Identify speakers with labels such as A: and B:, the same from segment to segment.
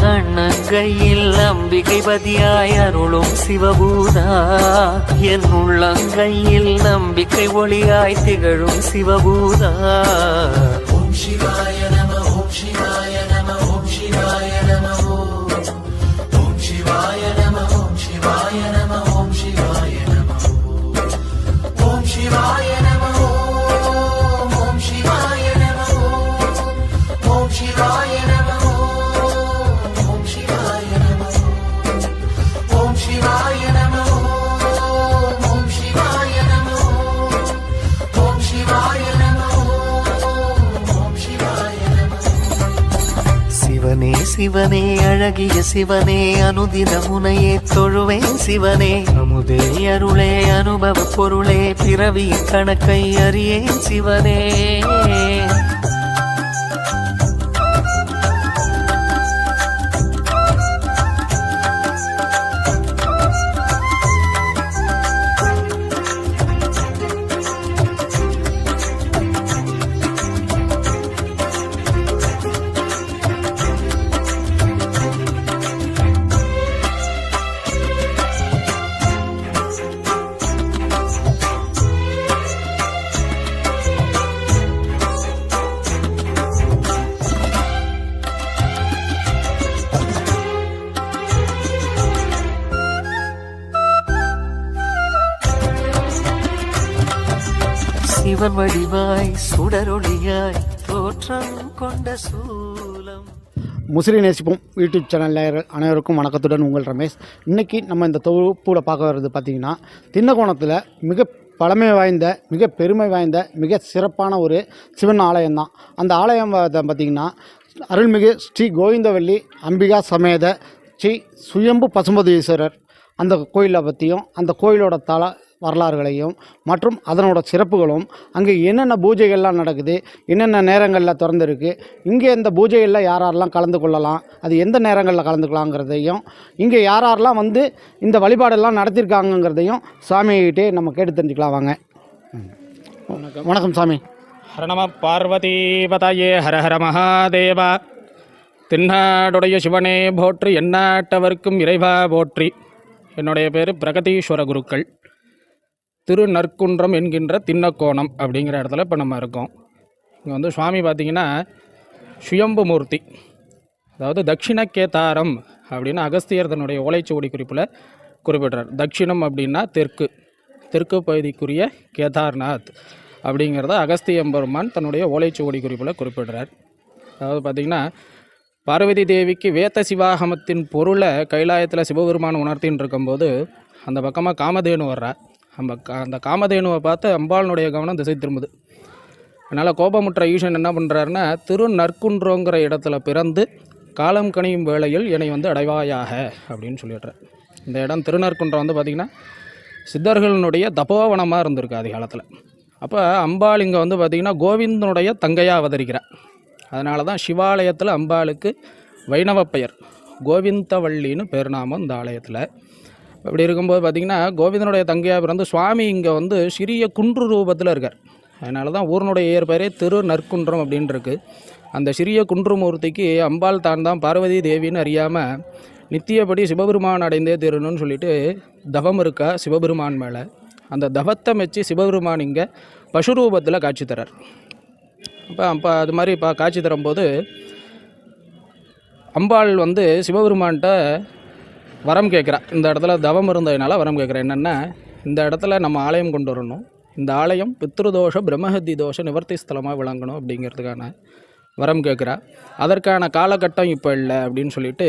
A: கண்ணங்கையில் அம்பிகை பதியாய் அருளும் சிவபூதா. என் உள்ளங்கையில் நம்பிக்கை ஒளியாய் திகழும் சிவபூதா. ஓம் சிவாய அழகிய சிவனே அனுதின முனையே தொழுவேன் சிவனே. அமுதே. அருளே அனுபவ பொருளே பிறவி கணக்கை அறியேன் சிவனே. சிவன் வடிவாய் சுடரொளியாய் தோற்றம் கொண்ட சூலம்.
B: முசிறி நேசிப்போம் யூடியூப் சேனல் அனைவருக்கும் வணக்கத்துடன் உங்கள் ரமேஷ். இன்றைக்கி நம்ம இந்த தொகுப்பில் பார்க்க வர்றது பார்த்திங்கன்னா தின்னகோணத்தில் மிக பழமை வாய்ந்த மிக பெருமை வாய்ந்த மிக சிறப்பான ஒரு சிவன் ஆலயம் தான் அந்த ஆலயம் பார்த்திங்கன்னா அருள்மிகு ஸ்ரீ கோவிந்தவல்லி அம்பிகா சமேத ஸ்ரீ சுயம்பு பசுமதீஸ்வரர் அந்த கோயிலை பற்றியும் அந்த கோயிலோட தல வரலாறுகளையும் மற்றும் அதனோட சிறப்புகளும். அங்கே என்னென்ன பூஜைகள்லாம் நடக்குது? என்னென்ன நேரங்களில் திறந்துருக்கு? இங்கே இந்த பூஜைகளில் யார் யாரெல்லாம் கலந்து கொள்ளலாம்? அது எந்த நேரங்களில் கலந்துக்கலாங்கிறதையும் இங்கே யார் யாரெல்லாம் வந்து இந்த வழிபாடெல்லாம் நடத்தியிருக்காங்கங்கிறதையும் சாமிகிட்டே நம்ம கேட்டு தெரிஞ்சுக்கலாம் வாங்க. வணக்கம். வணக்கம் சாமி.
C: ஹர நம பார்வதிபதயே ஹர ஹர மகாதேவா. தென்னாடுடைய சிவனே போற்றி எந்நாட்டவர்க்கும் இறைவா போற்றி. என்னுடைய பேர் பிரகதீஸ்வர குருக்கள். திரு நற்குன்றம் என்கின்ற திண்ணக்கோணம் அப்படிங்கிற இடத்துல இப்போ நம்ம இருக்கோம். இங்கே வந்து சுவாமி பார்த்திங்கன்னா சுயம்பு மூர்த்தி அதாவது தட்சிண கேதாரம் அப்படின்னு அகஸ்தியர் தன்னுடைய ஓலைச்சுவடி குறிப்பில் குறிப்பிட்றார். தட்சிணம் அப்படின்னா தெற்கு தெற்கு பகுதிக்குரிய கேதார்நாத் அப்படிங்கிறத அகஸ்தியம்பெருமான் தன்னுடைய ஓலைச்சுவடி குறிப்பில் குறிப்பிடுறார். அதாவது பார்த்திங்கன்னா பார்வதி தேவிக்கு வேத்த சிவாகமத்தின் பொருளை கைலாயத்தில் சிவபெருமான் உணர்த்தின்னு இருக்கும்போது அந்த பக்கமாக காமதேனு வர்றா. நம்ம கா அந்த காமதேனுவை பார்த்து அம்பாளனுடைய கவனம் திசை திரும்புது. அதனால் கோபமுற்ற ஈசன் என்ன பண்ணுறாருன்னா திரு நற்குன்றோங்கிற இடத்துல பிறந்து காலம் கனியும் வேளையில் என்னை வந்து அடைவாயாக அப்படின்னு சொல்லிடுறார். இந்த இடம் திருநற்குன்றம் வந்து பார்த்திங்கன்னா சித்தர்களினுடைய தபோவனமாக இருந்திருக்கு ஆதி காலத்தில். அப்போ அம்பாள் இங்கே வந்து பார்த்திங்கன்னா கோவிந்தனுடைய தங்கையாக அவதரிக்கிறார். அதனால தான் சிவாலயத்தில் அம்பாளுக்கு வைணவ பெயர் கோவிந்தவள்ளின்னு பெருநாமம் இந்த ஆலயத்தில். அப்படி இருக்கும்போது பார்த்திங்கன்னா கோவிந்தனுடைய தங்கையாக பிறந்து சுவாமி இங்கே வந்து சிறிய குன்று ரூபத்தில் இருக்கார். அதனால தான் ஊரினுடைய இயற்பெயரே திரு நற்குன்றம் அப்படின்ட்டுருக்கு அந்த சிறிய குன்றுமூர்த்திக்கு அம்பாள் தான் தான் பார்வதி தேவின்னு அறியாமல் நித்தியபடி சிவபெருமான் அடைந்தே திருணுன்னு சொல்லிட்டு தவம் இருக்கா சிவபெருமான் மேலே. அந்த தவத்தை மெச்சு சிவபெருமான் இங்கே பசு ரூபத்தில் காட்சி தரார். அப்போ அப்போ அது மாதிரி இப்போ காட்சி தரும்போது அம்பாள் வந்து சிவபெருமான்கிட்ட வரம் கேட்குறா. இந்த இடத்துல தவம் இருந்ததுனால வரம் கேட்குறேன் என்னென்னா இந்த இடத்துல நம்ம ஆலயம் கொண்டு வரணும். இந்த ஆலயம் பித்ருதோஷ பிரம்மஹத்தி தோஷ நிவர்த்தி ஸ்தலமாக விளங்கணும் அப்படிங்கிறதுக்கான வரம் கேட்குறா. அதற்கான காலகட்டம் இப்போ இல்லை அப்படின்னு சொல்லிட்டு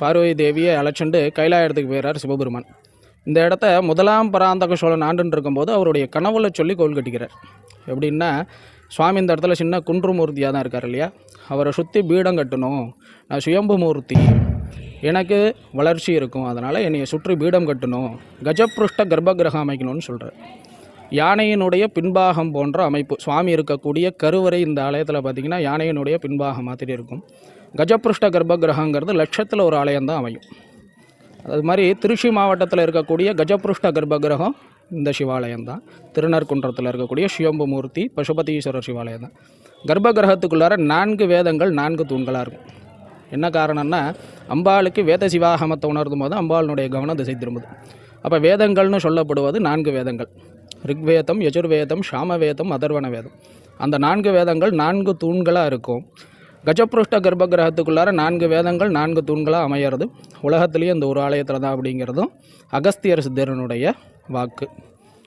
C: பார்வதி தேவியை அழைச்சிண்டு கைலாயத்துக்கு போயிறார் சிவபெருமான். இந்த இடத்த முதலாம் பராந்தக சோழன் ஆண்டுன்னு இருக்கும்போது அவருடைய கனவுல சொல்லி கோல் கட்டிக்கிறார். எப்படின்னா சுவாமி இந்த இடத்துல சின்ன குன்று மூர்த்தியாக தான் இருக்கார் இல்லையா? அவரை சுற்றி பீடம் கட்டணும். நான் சுயம்பு மூர்த்தி. எனக்கு வளர்ச்சி இருக்கும். அதனால் என்னையை சுற்றி பீடம் கட்டணும். கஜப்ருஷ்ட கர்ப்பகிரகம் அமைக்கணும்னு சொல்கிறார் யானையினுடைய பின்பாகம் போன்ற அமைப்பு. சுவாமி இருக்கக்கூடிய கருவறை இந்த ஆலயத்தில் பார்த்திங்கன்னா யானையினுடைய பின்பாகம் மாதிரி இருக்கும். கஜபிருஷ்ட கர்ப்பகிரகங்கிறது லட்சத்தில் ஒரு ஆலயம் தான் அமையும். அது மாதிரி திருச்சி மாவட்டத்தில் இருக்கக்கூடிய கஜபிருஷ்ட கர்ப்பகிரகம் இந்த சிவாலயம் தான் திருநற்குன்றத்தில் இருக்கக்கூடிய சிவம்புமூர்த்தி பசுபதீஸ்வரர் சிவாலயம் தான் கர்ப்பகிரகத்துக்குள்ளார நான்கு வேதங்கள் நான்கு தூண்களாக இருக்கும். என்ன காரணம்னா அம்பாளுக்கு வேத சிவாகமத்தை உணர்த்தும் போது அம்பாளினுடைய கவனம் திசை திரும்புது. அப்போ வேதங்கள்னு சொல்லப்படுவது நான்கு வேதங்கள். ரிக்வேதம் யஜுர்வேதம் சாமவேதம் அதர்வண வேதம். அந்த நான்கு வேதங்கள் நான்கு தூண்களாக இருக்கும். கஜபிருஷ்ட கர்ப்பகிரகத்துக்குள்ளார நான்கு வேதங்கள் நான்கு தூண்களாக அமையிறது. உலகத்துலேயும் இந்த ஒரு ஆலயத்தில் தான் அப்படிங்கிறதும் அகஸ்தியர் சித்தரனுடைய வாக்கு.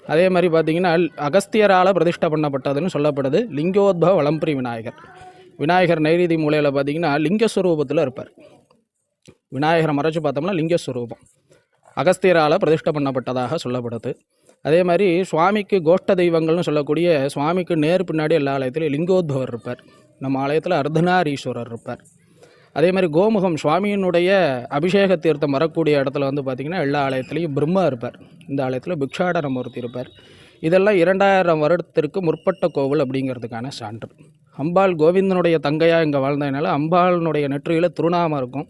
C: அதே மாதிரி பார்த்தீங்கன்னா அகஸ்தியரால் பிரதிஷ்டை பண்ணப்பட்டதுன்னு சொல்லப்படுது லிங்கோத்பவ வளம்புரி விநாயகர். விநாயகர் நைரீதி மூலையில் பார்த்தீங்கன்னா லிங்கஸ்வரூபத்தில் இருப்பார். விநாயகரை மறைச்சு பார்த்தோம்னா லிங்கஸ்வரூபம். அகஸ்தியரால் பிரதிஷ்டை பண்ணப்பட்டதாக சொல்லப்படுது. அதே மாதிரி சுவாமிக்கு கோஷ்ட தெய்வங்கள்னு சொல்லக்கூடிய சுவாமிக்கு நேர் பின்னாடி எல்லா ஆலயத்திலையும் லிங்கோத்பவர் இருப்பார். நம்ம ஆலயத்தில் அர்த்தநாரீஸ்வரர் இருப்பார். அதே மாதிரி கோமுகம் சுவாமியினுடைய அபிஷேக தீர்த்தம் வரக்கூடிய இடத்துல வந்து பார்த்திங்கன்னா எல்லா ஆலயத்துலேயும் பிரம்மா இருப்பார். இந்த ஆலயத்தில் பிக்ஷாடன மூர்த்தி இருப்பார். இதெல்லாம் இரண்டாயிரம் வருடத்திற்கு முற்பட்ட கோவில் அப்படிங்கிறதுக்கான சான்று. அம்பாள் கோவிந்தனுடைய தங்கையாக இங்கே வாழ்ந்ததுனால அம்பாளினுடைய நெற்றியில் திருநாமம் இருக்கும்.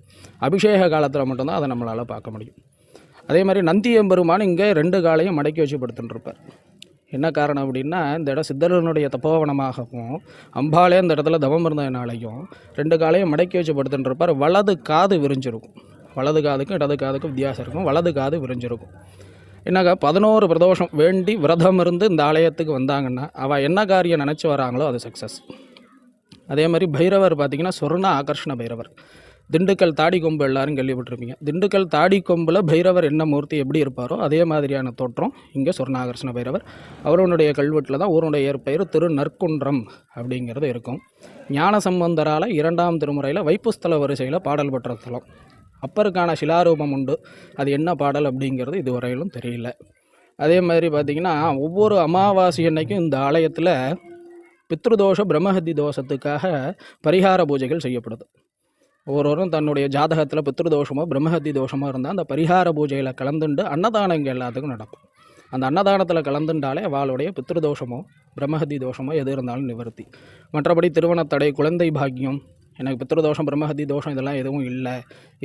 C: அபிஷேக காலத்தில் மட்டும்தான் அதை நம்மளால் பார்க்க முடியும். அதே மாதிரி நந்தியம்பெருமான் இங்கே ரெண்டு காலையும் மடக்கி வச்சு படுத்துட்டுருப்பார் என்ன காரணம் அப்படின்னா இந்த இடம் சித்தரனுடைய தப்போவனமாகவும் அம்பாலே இந்த இடத்துல தவம் இருந்ததுனாலையும் ரெண்டு காலையும் மடக்கி வச்சு படுத்துட்டுருப்பார் வலது காது விரிஞ்சிருக்கும். வலது காதுக்கும் இடது காதுக்கும் வித்தியாசம் இருக்கும். வலது காது விரிஞ்சிருக்கும். என்னக்கா பதினோரு பிரதோஷம் வேண்டி விரதம் இருந்து இந்த ஆலயத்துக்கு வந்தாங்கன்னா அவள் என்ன காரியம் நினச்சி வராங்களோ அது சக்ஸஸ் அதே மாதிரி பைரவர் பார்த்தீங்கன்னா சொர்ண ஆகர்ஷண பைரவர். திண்டுக்கல் தாடி கொம்பு எல்லாரும் கேள்விப்பட்டிருப்பீங்க. திண்டுக்கல் தாடி கொம்பில் பைரவர் என்ன மூர்த்தி எப்படி இருப்பாரோ அதே மாதிரியான தோற்றம் இங்கே சொர்ணாகர்ஷண பைரவர். அவருடைய கல்வெட்டில் தான் ஊருடைய ஏற்பெயர் திரு நற்குன்றம் அப்படிங்கிறது இருக்கும். ஞான சம்பந்தரால் இரண்டாம் திருமுறையில் வைப்புஸ்தல வரிசையில் பாடல் பெற்ற ஸ்தலம் அப்பருக்கான சிலாரூபம் உண்டு. அது என்ன பாடல் அப்படிங்கிறது இதுவரையிலும் தெரியல. அதே மாதிரி பார்த்திங்கன்னா ஒவ்வொரு அமாவாசை அன்னைக்கும் இந்த ஆலயத்தில் பித்ருதோஷ பிரம்மஹத்தி தோஷத்துக்காக பரிகார பூஜைகள் செய்யப்படுது. ஒவ்வொருவரும் தன்னுடைய ஜாதகத்தில் பித்ருதோஷமோ பிரம்மஹத்தி தோஷமோ இருந்தால் அந்த பரிகார பூஜையில் கலந்துண்டு அன்னதானம் இங்கே எல்லாத்துக்கும் நடக்கும். அந்த அன்னதானத்தில் கலந்துண்டாலே அவளுடைய பித்ருதோஷமோ பிரம்மஹதி தோஷமோ எது இருந்தாலும் நிவர்த்தி. மற்றபடி திருமணத்தடை குழந்தை பாக்கியம் எனக்கு பித்ருதோஷம் பிரம்மஹதி தோஷம் இதெல்லாம் எதுவும் இல்லை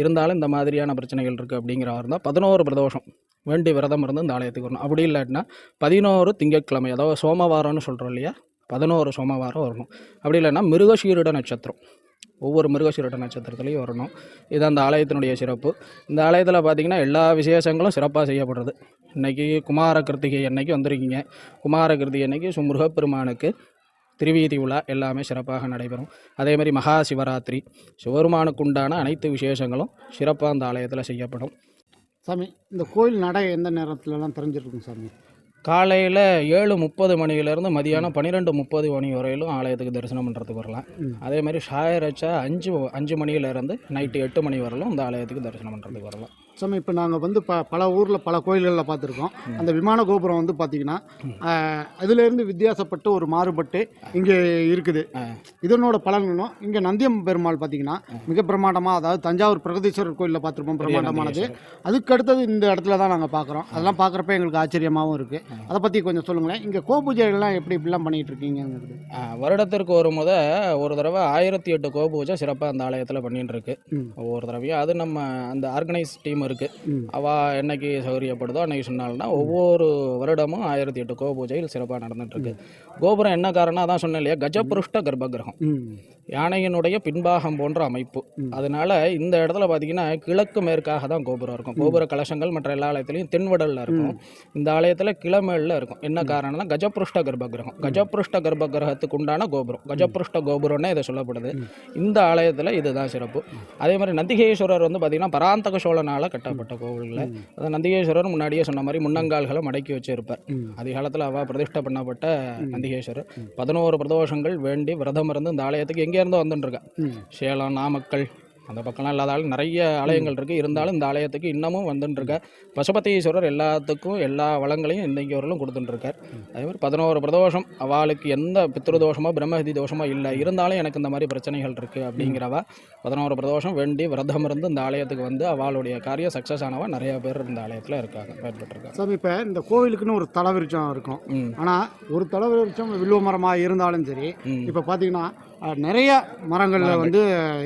C: இருந்தாலும் இந்த மாதிரியான பிரச்சனைகள் இருக்குது அப்படிங்கிறவா இருந்தால் பதினோரு பிரதோஷம் வேண்டி விரதம் இருந்து இந்த ஆலயத்துக்கு வரணும். அப்படி இல்லாட்டினா பதினோரு திங்கட்கிழமை அதாவது சோமவாரம்னு சொல்கிறோம் இல்லையா? பதினோரு சோமவாரம் வரணும். அப்படி இல்லைன்னா மிருகஷீரிட நட்சத்திரம். ஒவ்வொரு மிருகசீரட்ட நட்சத்திரத்துலேயும் வரணும். இது அந்த ஆலயத்தினுடைய சிறப்பு. இந்த ஆலயத்தில் பார்த்திங்கன்னா எல்லா விசேஷங்களும் சிறப்பாக செய்யப்படுறது. இன்றைக்கி குமார கிருத்திகை அன்னைக்கு வந்திருக்கீங்க. குமார கிருத்திகை அன்னைக்கு சு முருகப்பெருமானுக்கு திருவீதி உலா எல்லாமே சிறப்பாக நடைபெறும். அதேமாதிரி மகா சிவராத்திரி சிவபெருமானுக்கு உண்டான அனைத்து விசேஷங்களும் சிறப்பாக அந்த ஆலயத்தில் செய்யப்படும்.
B: சாமி இந்த கோயில் நடை எந்த நேரத்துலலாம் தெரிஞ்சிருக்கும் சாமி?
C: காலையில் ஏழு முப்பது மணியிலேருந்து மதியானம் பன்னிரெண்டு முப்பது மணி வரையிலும் ஆலயத்துக்கு தரிசனம் பண்ணுறதுக்கு வரலாம். அதே மாதிரி ஷாயரச்சா அஞ்சு அஞ்சு மணியிலேருந்து நைட்டு எட்டு மணி வரலும் இந்த ஆலயத்துக்கு தரிசனம் பண்ணுறதுக்கு வரலாம்
B: சாமி இப்போ நாங்கள் வந்து ப பல ஊரில் பல கோயில்களில் பார்த்துருக்கோம் அந்த விமான கோபுரம் வந்து பார்த்தீங்கன்னா அதுலேருந்து வித்தியாசப்பட்டு ஒரு மாறுபட்டு இங்கே இருக்குது. இதனோட பலன்களும் இங்கே நந்தியம் பெருமாள் பார்த்தீங்கன்னா மிக பிரம்மாண்டமாக அதாவது தஞ்சாவூர் பிரகதீஸ்வரர் கோயிலில் பார்த்துருப்போம் பிரம்மாண்டமானது. அதுக்கு அடுத்தது இந்த இடத்துல தான் நாங்கள் பார்க்குறோம் அதெல்லாம் பார்க்குறப்ப எங்களுக்கு ஆச்சரியமாகவும் இருக்குது அதை பற்றி கொஞ்சம் சொல்லுங்களேன். இங்கே கோபூஜைகள்லாம் எப்படி இப்படிலாம் பண்ணிகிட்டு இருக்கீங்கிறது
C: வருடத்திற்கு ஒரு முத ஒரு தடவை ஆயிரத்தி எட்டு கோபூஜை சிறப்பாக அந்த ஆலயத்தில் பண்ணிட்டு இருக்கு. ஒவ்வொரு தடவையும் அது நம்ம அந்த ஆர்கனைஸ் டீம் இருக்குது
B: ம்.
C: அவள் என்னைக்கு சௌகரியப்படுதோ அன்னைக்கு சொன்னால்னா ஒவ்வொரு வருடமும் ஆயிரத்தி எட்டு கோபூஜைகள் சிறப்பாக நடந்துட்டு இருக்கு. கோபுரம் என்ன காரணம் அதான் சொன்னேன் இல்லையா? கஜபுருஷ்ட கர்ப்பகிரகம் யானையினுடைய பின்பாகம் போன்ற அமைப்பு. அதனால இந்த இடத்துல பார்த்தீங்கன்னா கிழக்கு மேற்காக தான் கோபுரம் இருக்கும். கோபுர கலசங்கள் மற்ற எல்லா ஆலயத்துலையும் தென்வடல்ல இருக்கும். இந்த ஆலயத்தில் கிழமேளில் இருக்கும். என்ன காரணம்னா கஜபுருஷ்ட கர்ப்பகிரகம். கஜபுருஷ்ட கர்ப்பகிரகத்துக்கு உண்டான கோபுரம். கஜபுருஷ்ட கோபுரம்னே இதை சொல்லப்படுது. இந்த ஆலயத்தில் இதுதான் சிறப்பு. அதே மாதிரி நந்திகேஸ்வரர் வந்து பார்த்தீங்கன்னா பராந்தக சோழனால் கட்டப்பட்ட கோவிலில். அது நந்திகேஸ்வரர் முன்னாடியே சொன்ன மாதிரி முன்னங்கால்களை மடக்கி வச்சிருப்பார். அதிகாலத்தில் அவ பிரதிஷ்டை பண்ணப்பட்ட நந்திகேஸ்வரர். பதினோரு பிரதோஷங்கள் வேண்டி விரதம் இருந்து இந்த ஆலயத்துக்கு எங்கே இருந்தோ வந்துட்டு இருக்கா
B: ம்.
C: சேலம் நாமக்கல் அந்த பக்கம்லாம் இல்லாதாலும் நிறைய ஆலயங்கள் இருக்குது இருந்தாலும் இந்த ஆலயத்துக்கு இன்னமும் வந்துட்டு இருக்க பசுபதீஸ்வரர் எல்லாத்துக்கும் எல்லா வளங்களையும் இன்னைக்கு வரலும் கொடுத்துட்டு இருக்கார் அதே மாதிரி பதினோரு பிரதோஷம் அவளுக்கு எந்த பித்ரு தோஷமோ பிரம்மஹதி தோஷமோ இல்லை. இருந்தாலும் எனக்கு இந்த மாதிரி பிரச்சனைகள் இருக்குது அப்படிங்கிறவா பதினோரு பிரதோஷம் வேண்டி விரதம் இருந்து இந்த ஆலயத்துக்கு வந்து அவளுடைய காரியம் சக்ஸஸ் ஆனவா நிறைய பேர் இந்த ஆலயத்தில் இருக்காங்க பயன்பட்டுருக்காங்க
B: சாமி இப்போ இந்த கோவிலுக்குன்னு ஒரு தலவிருச்சம் இருக்கும். ஆனால் ஒரு தலவிருச்சம் வில்வ மரமாக இருந்தாலும் சரி இப்போ பார்த்தீங்கன்னா நிறைய மரங்கள்ல வந்து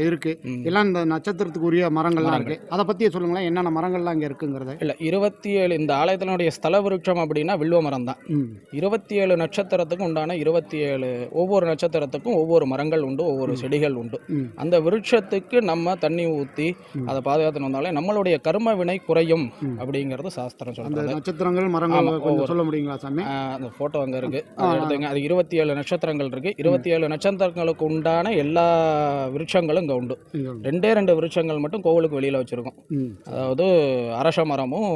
B: இருக்கு.
C: ம்.
B: எல்லாம் இந்த நட்சத்திரத்துக்கு உரிய மரங்கள்லாம் இருக்கு. அதை பற்றி சொல்லுங்களேன் என்னென்ன மரங்கள்லாம் இங்கே இருக்குங்கிறத.
C: இல்லை இருபத்தி ஏழு இந்த ஆலயத்தினுடைய ஸ்தல விருட்சம் அப்படின்னா வில்வ மரம் தான் இருபத்தி ஏழு நட்சத்திரத்துக்கும் உண்டான இருபத்தி ஏழு ஒவ்வொரு நட்சத்திரத்துக்கும் ஒவ்வொரு மரங்கள் உண்டு ஒவ்வொரு செடிகள் உண்டு. அந்த விருட்சத்துக்கு நம்ம தண்ணி ஊற்றி அதை பாதுகாத்து வந்தாலே நம்மளுடைய கர்ம வினை குறையும். அப்படிங்கிறது சாஸ்திரம் சொல்றது.
B: நட்சத்திரங்கள் மரங்கள் சொல்ல முடியுங்களா சாமி?
C: அந்த ஃபோட்டோ அங்கே இருக்கு. அதை எடுத்துங்க அது இருபத்தி ஏழு நட்சத்திரங்கள் இருக்கு. இருபத்தி ஏழு நட்சத்திரங்களுக்கு உண்டான எல்லா விருட்சங்களும் இங்கே உண்டு. ரெண்டே ரெண்டு விருட்சங்கள் மட்டும் கோவிலுக்கு வெளியில் வச்சிருக்கோம். அதாவது அரச மரமும்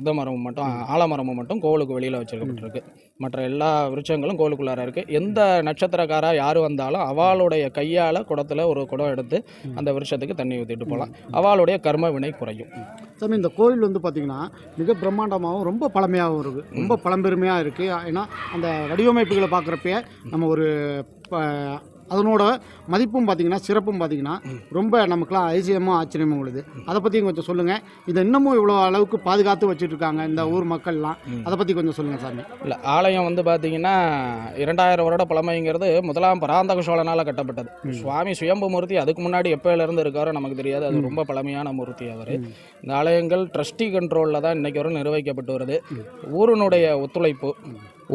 C: இந்த மரமும் மட்டும் ஆலமரமும் மட்டும் கோவிலுக்கு வெளியில் வச்சிருக்கப்பட்டிருக்கு. மற்ற எல்லா விருட்சங்களும் கோவிலுக்குள்ளார இருக்குது எந்த நட்சத்திரக்காரா யார் வந்தாலும் அவளுடைய கையால் குடத்துல ஒரு குடம் எடுத்து அந்த விருட்சத்துக்கு தண்ணி ஊற்றிட்டு போகலாம் அவளுடைய கர்ம வினை குறையும்.
B: சாமி இந்த கோவில் வந்து பார்த்தீங்கன்னா மிக பிரம்மாண்டமாகவும் ரொம்ப பழமையாகவும் இருக்குது ரொம்ப பழம்பெருமையாக இருக்குது ஏன்னா அந்த வடிவமைப்புகளை பார்க்குறப்ப நம்ம ஒரு அதனோட மதிப்பும் பார்த்தீங்கன்னா சிறப்பும் பார்த்தீங்கன்னா ரொம்ப நமக்குலாம் அதிசயமும் ஆச்சரியமும் உள்ளது அதை பற்றி கொஞ்சம் சொல்லுங்கள் இதை இன்னமும் இவ்வளோ அளவுக்கு பாதுகாத்து வச்சுட்டு இருக்காங்க இந்த ஊர் மக்கள்லாம். அதை பற்றி கொஞ்சம் சொல்லுங்கள் சாமி.
C: இல்லை ஆலயம் வந்து பார்த்தீங்கன்னா இரண்டாயிரம் வருட பழமைங்கிறது முதலாம் பராந்தக சோழனால் கட்டப்பட்டது. சுவாமி சுயம்பு மூர்த்தி அதுக்கு முன்னாடி எப்போலேருந்து இருக்காரோ நமக்கு தெரியாது. அது ரொம்ப பழமையான மூர்த்தி அவர். இந்த ஆலயங்கள் ட்ரஸ்டி கண்ட்ரோலில் தான் இன்னைக்கு வரை நிர்வகிக்கப்பட்டு வருது. ஊரினுடைய ஒத்துழைப்பு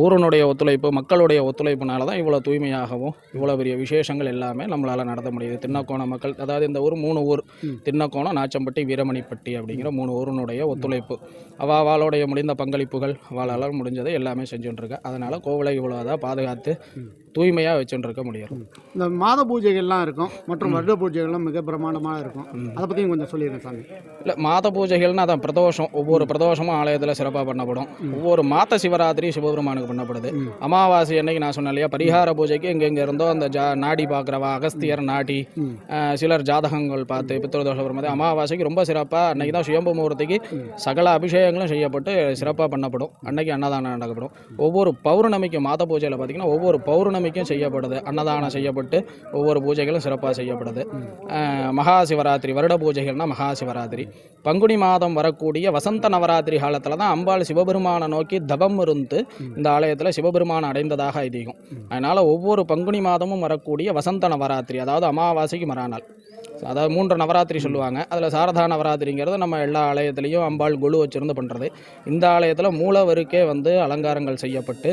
C: ஊரினுடைய ஒத்துழைப்பு மக்களுடைய ஒத்துழைப்புனால தான் இவ்வளோ தூய்மையாகவும் இவ்வளோ பெரிய விசேஷங்கள் எல்லாமே நம்மளால் நடத்த முடியுது. தின்னக்கோணம் மக்கள் அதாவது இந்த ஊர் மூணு ஊர் தின்னக்கோணம் நாச்சம்பட்டி வீரமணிப்பட்டி அப்படிங்கிற மூணு ஊரினுடைய ஒத்துழைப்பு. அவ அவளுடைய முடிந்த பங்களிப்புகள் அவளால் முடிஞ்சதை எல்லாமே செஞ்சுட்டு இருக்கா. அதனால் கோவிலை இவ்வளோ தான் பாதுகாத்து தூய்மையாக வச்சுட்டு முடியும்.
B: இந்த மாத பூஜைகள்லாம் இருக்கும். மற்றும் வருட பூஜைகள்லாம் மிக பிரம்மாண்டமாக இருக்கும். அதை பற்றியும் கொஞ்சம் சொல்லிடுறேன் சாமி.
C: இல்லை மாத பூஜைகள்னா அதான் பிரதோஷம். ஒவ்வொரு பிரதோஷமும் ஆலயத்தில் சிறப்பாக பண்ணப்படும். ஒவ்வொரு மாத சிவராத்திரி சிவபெருமானுக்கு பண்ணப்படுது. அமாவாசை அன்னைக்கு நான் சொன்னேன் இல்லையா பரிகார பூஜைக்கு எங்கெங்க இருந்தோ அந்த ஜா நாடி பார்க்குறவா அகஸ்தியர் நாடி சிலர் ஜாதகங்கள் பார்த்து பித்திருதோஷ வரும்போது அமாவாசைக்கு ரொம்ப சிறப்பாக அன்னைக்கு தான் சுயம்பு முகூர்த்திக்கு சகல அபிஷேகங்களும் செய்யப்பட்டு சிறப்பாக பண்ணப்படும். அன்னைக்கு அன்னதானம் நடக்கப்படும். ஒவ்வொரு பௌர்ணமிக்கு மாத பூஜையில் பார்த்தீங்கன்னா ஒவ்வொரு பௌர்ணமிக்கும் செய்யப்படுது. அன்னதானம் செய்யப்பட்டு ஒவ்வொரு பூஜைகளும் சிறப்பாக செய்யப்படுது. மகா சிவராத்திரி வருட பூஜைகள்னால் மகா சிவராத்திரி பங்குனி மாதம் வரக்கூடிய வசந்த நவராத்திரி காலத்தில் தான் அம்பாள் சிவபெருமானை நோக்கி தபம் இருந்து இந்த ஆலயத்தில் சிவபெருமான் அடைந்ததாக ஐதீகம். அதனால் ஒவ்வொரு பங்குனி மாதமும் வரக்கூடிய வசந்த நவராத்திரி அதாவது அமாவாசைக்கு மறாநாள். அதாவது மூன்று நவராத்திரி சொல்லுவாங்க. அதில் சாரதா நவராத்திரிங்கிறது நம்ம எல்லா ஆலயத்துலேயும் அம்பாள் குழு வச்சிருந்து பண்ணுறது இந்த ஆலயத்தில் மூலவருக்கே வந்து அலங்காரங்கள் செய்யப்பட்டு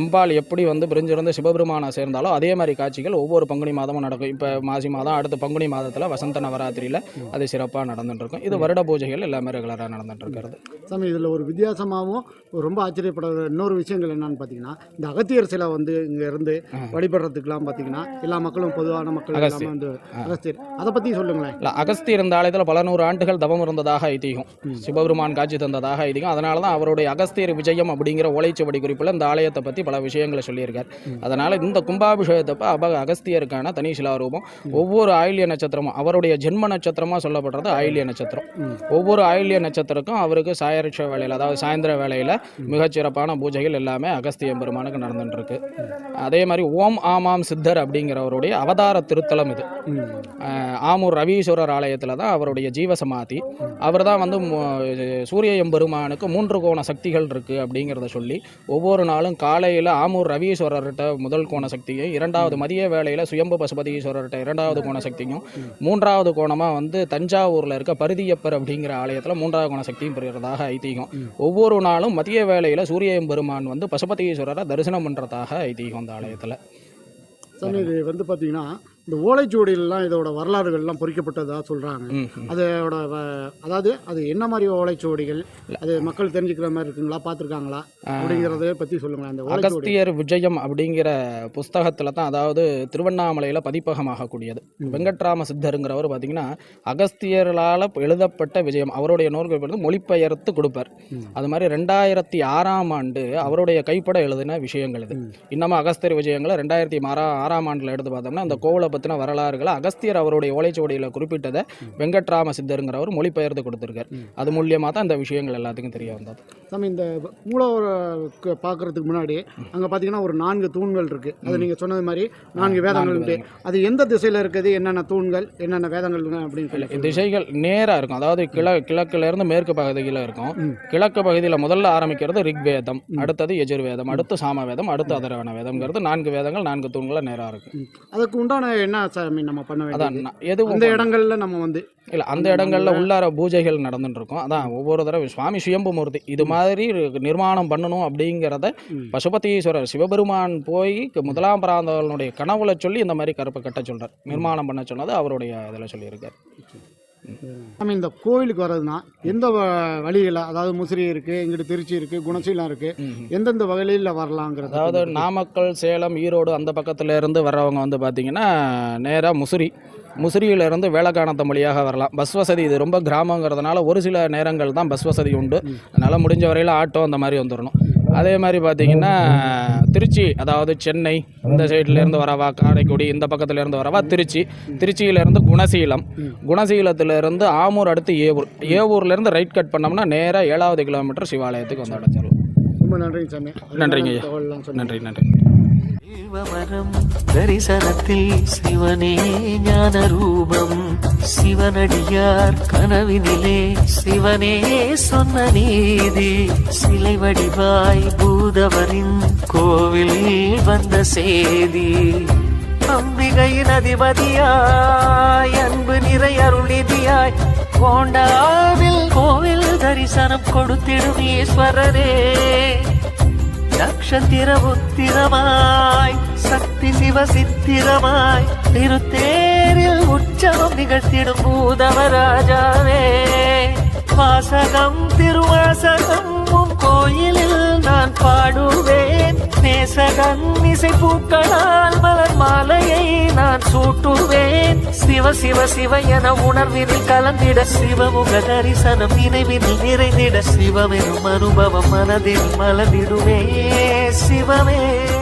C: அம்பாள் எப்படி வந்து பிரிஞ்சிருந்து சிவபெருமானை சேர்ந்தாலோ அதே மாதிரி காட்சிகள் ஒவ்வொரு பங்குனி மாதமும் நடக்கும். இப்போ மாசி மாதம் அடுத்த பங்குனி மாதத்தில் வசந்த நவராத்திரியில் அது சிறப்பாக நடந்துட்டு இருக்கும் இது வருட பூஜைகள் எல்லாமே ரெகுலராக நடந்துட்டு இருக்கிறது
B: சாமி இதில் ஒரு வித்தியாசமாகவும் ரொம்ப ஆச்சரியப்படுற இன்னொரு விஷயங்கள் என்னன்னு பார்த்தீங்கன்னா இந்த அகத்தியர் சிலை வந்து இங்கே இருந்து வழிபடுறதுக்கெல்லாம் பார்த்தீங்கன்னா எல்லா மக்களும் பொதுவான மக்கள் எல்லாமே. வந்து அகஸ்தியர். அதை பற்றி சொல்லுங்களேன்.
C: இல்லை அகஸ்தியர் இந்த ஆலயத்தில் பல நூறு ஆண்டுகள் தவம் இருந்ததாக ஐதீகம். சிவபெருமான் காட்சி தந்ததாக ஐதீகம். அதனால தான் அவருடைய அகஸ்தியர் விஜயம் அப்படிங்கிற ஓலைச்சுவடி குறிப்பில் இந்த ஆலயத்தை பற்றி பல விஷயங்களை சொல்லியிருக்கார். அதனால் இந்த கும்பாபிஷேகத்தப்ப அப அகஸ்தியருக்கான தனி சிலாரூபம். ஒவ்வொரு ஆயில்ய நட்சத்திரமும் அவருடைய ஜென்ம நட்சத்திரமாக சொல்லப்படுறது ஆயில்ய நட்சத்திரம். ஒவ்வொரு ஆயில்ய நட்சத்திரக்கும் அவருக்கு சாயரிட்ச வேலையில் அதாவது சாயந்தர வேலையில் மிகச்சிறப்பான பூஜைகள் எல்லாமே அகஸ்திய பெருமானுக்கு நடந்துட்டு இருக்கு அதே மாதிரி ஓம் ஆமாம் சித்தர் அப்படிங்கிறவருடைய அவதார திருத்தலம் இது. அஹ் ஆமூர் ரவீஸ்வரர் ஆலயத்தில் தான் அவருடைய ஜீவசமாதி. அவர் தான் வந்து சூரிய எம்பெருமானுக்கு மூன்று கோண சக்திகள் இருக்குது அப்படிங்கிறத சொல்லி ஒவ்வொரு நாளும் காலையில் ஆமூர் ரவீஸ்வரர்கிட்ட முதல் கோண சக்தியும் இரண்டாவது மதிய வேளையில் சுயம்பு பசுபதீஸ்வரர்கிட்ட இரண்டாவது கோண சக்தியும் மூன்றாவது கோணமாக வந்து தஞ்சாவூரில் இருக்க பருதியப்பர் அப்படிங்கிற ஆலயத்தில் மூன்றாவது கோண சக்தியும் பெறுகிறதாக ஐதீகம். ஒவ்வொரு நாளும் மதிய வேளையில் சூரிய எம்பெருமான் வந்து பசுபதீஸ்வரரை தரிசனம் பண்ணுறதாக ஐதீகம் அந்த ஆலயத்தில்.
B: சாமி இது வந்து பார்த்தீங்கன்னா இந்த ஓலைச்சுவடியிலலாம் இதோட வரலாறுகள்லாம் பொறிக்கப்பட்டதாக சொல்கிறாங்க. அதோட அதாவது அது என்ன மாதிரி ஓலைச்சுவடிகள்? அது மக்கள் தெரிஞ்சுக்கிற மாதிரி இருக்குங்களா? பார்த்துருக்காங்களா? அப்படிங்கிறத பற்றி சொல்லுங்களேன் அந்த
C: அகஸ்தியர் விஜயம் அப்படிங்கிற புஸ்தகத்தில் தான் அதாவது திருவண்ணாமலையில் பதிப்பகமாகக்கூடியது. வெங்கட்ராம சித்தருங்கிறவர் பார்த்தீங்கன்னா அகஸ்தியர்களால் எழுதப்பட்ட விஜயம் அவருடைய நூல்கள் வந்து மொழிபெயர்த்து கொடுப்பார். அது மாதிரி ரெண்டாயிரத்தி ஆறாம் ஆண்டு அவருடைய கைப்பட எழுதின விஷயங்கள் இது. இன்னமும் அகஸ்தியர் விஜயங்களை ரெண்டாயிரத்தி ஆறா ஆறாம் ஆண்டில் எடுத்து பார்த்தோம்னா அந்த கோவிலை பற்றின வரலாறுகளை அகஸ்தியர் அவருடைய ஓலைச்சுவடியில் குறிப்பிட்டதை வெங்கட்ராம சித்தருங்கிறவர் மொழிபெயர்த்து கொடுத்துருக்கார். அது மூலியமாக தான் இந்த விஷயங்கள் எல்லாத்துக்கும் தெரிய வந்தது.
B: சாமி இந்த மூலவரை பார்க்கறதுக்கு முன்னாடி அங்கே பார்த்தீங்கன்னா ஒரு நான்கு தூண்கள் இருக்கு. அது நீங்கள் சொன்னது மாதிரி நான்கு வேதங்கள் உண்டு. அது எந்த திசையில் இருக்குது என்னென்ன தூண்கள் என்னென்ன வேதங்கள் அப்படின்னு சொல்லி
C: திசைகள் நேராக இருக்கும். அதாவது கிழ கிழக்குல இருந்து மேற்கு பகுதியில் இருக்கும். கிழக்கு பகுதியில் முதல்ல ஆரம்பிக்கிறது ரிக்வேதம் அடுத்தது எஜுர்வேதம் அடுத்து சாமவேதம் அடுத்து அதரவண வேதம்ங்கிறது நான்கு வேதங்கள் நான்கு தூண்கள் நேராக இருக்கு.
B: ம். அதுக்கு உண்டான என்ன சாமி நம்ம பண்ண
C: அதான்
B: வேண்டியது
C: நான் எதுவும்
B: அந்த இடங்கள்ல நம்ம வந்து
C: இல்லை அந்த இடங்கள்ல உள்ளார பூஜைகள் நடந்துட்டு இருக்கும். அதான் ஒவ்வொரு தடவை சுவாமி சுயம்பு மூர்த்தி இது மாதிரி நிர்மாணம் பண்ணணும் அப்படிங்கிறத பசுபதீஸ்வரர் சிவபெருமான் போய் முதலாம் பிராந்தவனுடைய கனவுல சொல்லி இந்த மாதிரி கருப்பை கட்ட சொல்றார். நிர்மாணம் பண்ண சொன்னது அவருடைய இதில் சொல்லியிருக்கார்.
B: நம்ம இந்த கோவிலுக்கு வர்றதுனா எந்த வ- வழியில் அதாவது முசிறி இருக்குது இங்கிட்டு திருச்சி இருக்குது குணசீலம் இருக்குது எந்தெந்த வகையில் வரலாங்கிறது
C: அதாவது நாமக்கல் சேலம் ஈரோடு அந்த பக்கத்துல இருந்து வர்றவங்க வந்து பார்த்தீங்கன்னா நேராக முசிறி. முசிறியில இருந்து வேளக்கானத்தம் வழியாக வரலாம். பஸ் வசதி இது ரொம்ப கிராமங்கிறதுனால ஒரு சில நேரங்கள் தான் பஸ் வசதி உண்டு. அதனால் முடிஞ்ச வரையில் ஆட்டோ அந்த மாதிரி வந்துடணும் அதே மாதிரி பார்த்தீங்கன்னா திருச்சி அதாவது சென்னை இந்த சைடுல இருந்து வரவா காரைக்குடி இந்த பக்கத்துல இருந்து வரவா திருச்சி. திருச்சியிலேருந்து குணசீலம். குணசீலத்திலேருந்து ஆமூர் அடுத்து ஏவூர். ஏவூர்லேருந்து ரைட் கட் பண்ணோம்னா நேராக ஏழாவது கிலோமீட்டர் சிவாலயத்துக்கு வந்து அடைஞ்சிரும்
B: ரொம்ப நன்றிங்க சாமி.
C: நன்றிங்க. நன்றி நன்றி.
A: வரம் தரிசனத்தில் சிவனே ஞான ரூபம் சிவனடியார் கனவினிலே சிவனே சொன்ன நீதி. சிலை வடிவாய் பூதவரின் கோவில் வந்த செய்தி அம்பிகையின் அதிபதியாய் அன்பு நிறை அருள்நிதியாய் கோண்டாவில் கோவில் தரிசனம் கொடுத்திடும் ஈஸ்வரரே. நக்ஷத்திர உத்திரமாய் சக்தி சிவ சித்திரமாய் திருத்தேரில் உற்சவம் நிகழ்த்திடும் பூதவராஜாவே. வாசகம் திருவாசகம் கோயிலில் நான் பாடுவேன். நேசகன் இசை பூக்களால் மலர் மாலையை நான் சூட்டுவேன். சிவ சிவ சிவ என உணர்வினில் கலந்திட சிவமுக தரிசனம் நினைவினில் நிறைந்திட சிவமெனும் அனுபவம் மனதில் மலர்ந்திடுவே சிவமே.